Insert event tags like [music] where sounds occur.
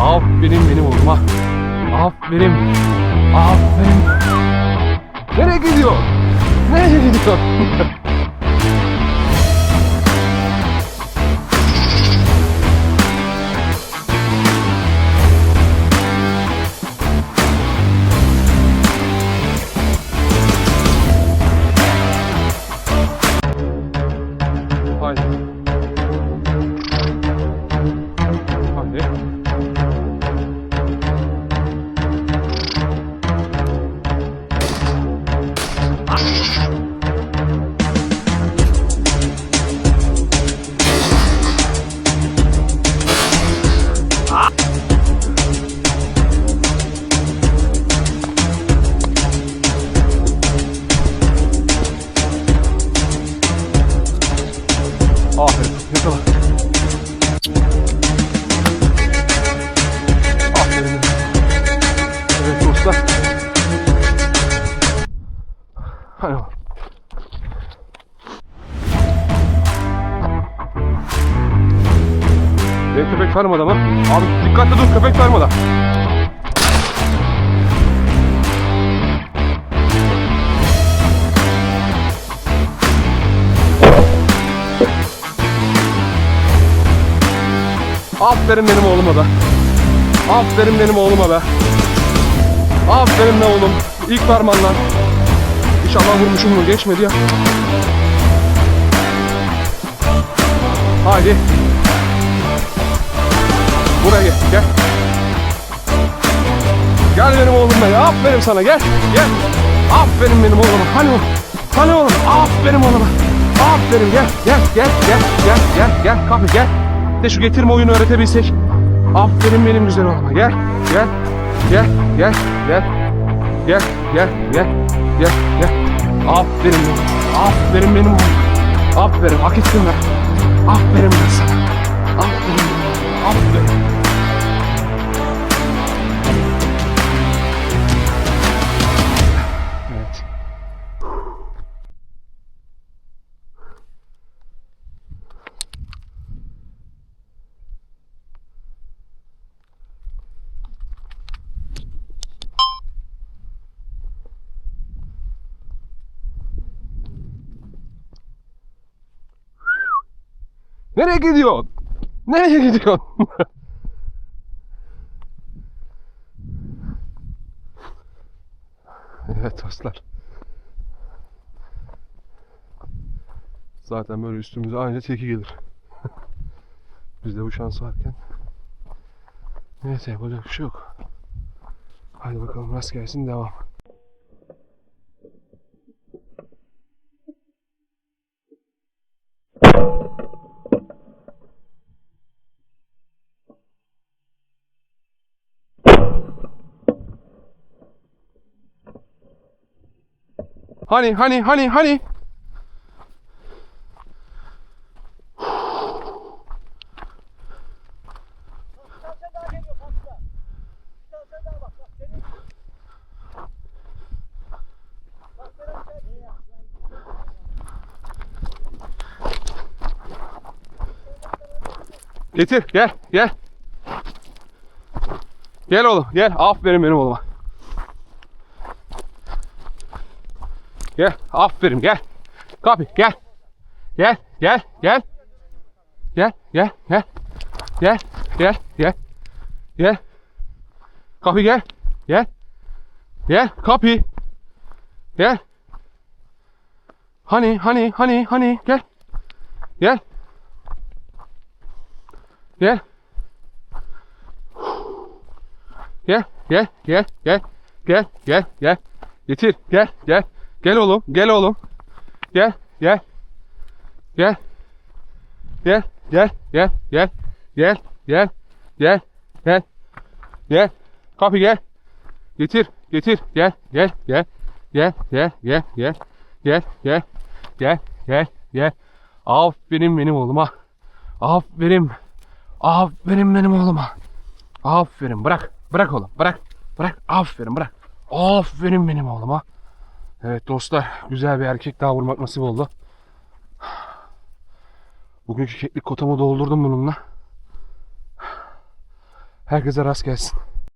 Aferin benim oğluma. Aferin. Aferin. Nereye gidiyor? Nereye gidiyor? [laughs] Aferin. Yakala. Aferin. Evet dostlar. Hadi bakalım. Benim köpek sarmadı ama. Abi dikkatli dur köpek sarmadı. Aferin benim oğluma be. Aferin benim oğluma be. Aferin be oğlum. İlk parmağından. İnşallah vurmuşum mu geçmedi ya. Haydi. Buraya gel. Gel. Gel benim oğlum be. Aferin sana gel. Gel. Aferin benim oğluma. Hani oğlum. Hani oğlum. Aferin oğluma. Aferin gel. Gel. Gel. Gel. Gel. Gel. Gel. Kapı gel. De şu getirme oyunu öğretebilsek. Aferin benim güzel oğluma. Gel. Gel. Gel. Gel. Gel. Gel. Gel. Gel. Gel. Gel. Aferin benim. Aferin benim oğlum. Aferin. Hak ettin be. Aferin ben sana. Aferin. Aferin. Nereye gidiyorsun? Nereye gidiyorsun? evet dostlar. Zaten böyle üstümüze aynı teki gelir. Bizde bu şans varken. Neyse yapacak bir şey yok. Hadi bakalım rast gelsin devam. Hani hani hani hani. Getir gel gel. Gel oğlum gel. Aferin benim oğluma. Gel aferin gel. Kapı gel. Gel gel gel. Gel gel gel. Gel gel gel. Gel. Kapı gel. Gel. Gel kapı. Gel. Hani hani hani hani gel. Gel. Gel. Gel, gel, gel, gel, gel, gel, gel. Getir, gel, gel. Gel oğlum, gel oğlum. Gel, gel. Gel. Gel, gel, gel, gel. Gel, gel, gel, gel. Gel. Kapı gel. Getir, getir. Gel, gel, gel. Gel, gel, gel, gel. Gel, gel. Gel, gel, gel. Aferin benim oğluma. Aferin. Aferin benim oğluma. Aferin bırak. Bırak oğlum bırak. Bırak. Aferin bırak. Aferin benim oğluma. Evet dostlar güzel bir erkek daha vurmak nasip oldu. Bugünkü keklik kotamı doldurdum bununla. Herkese rast gelsin.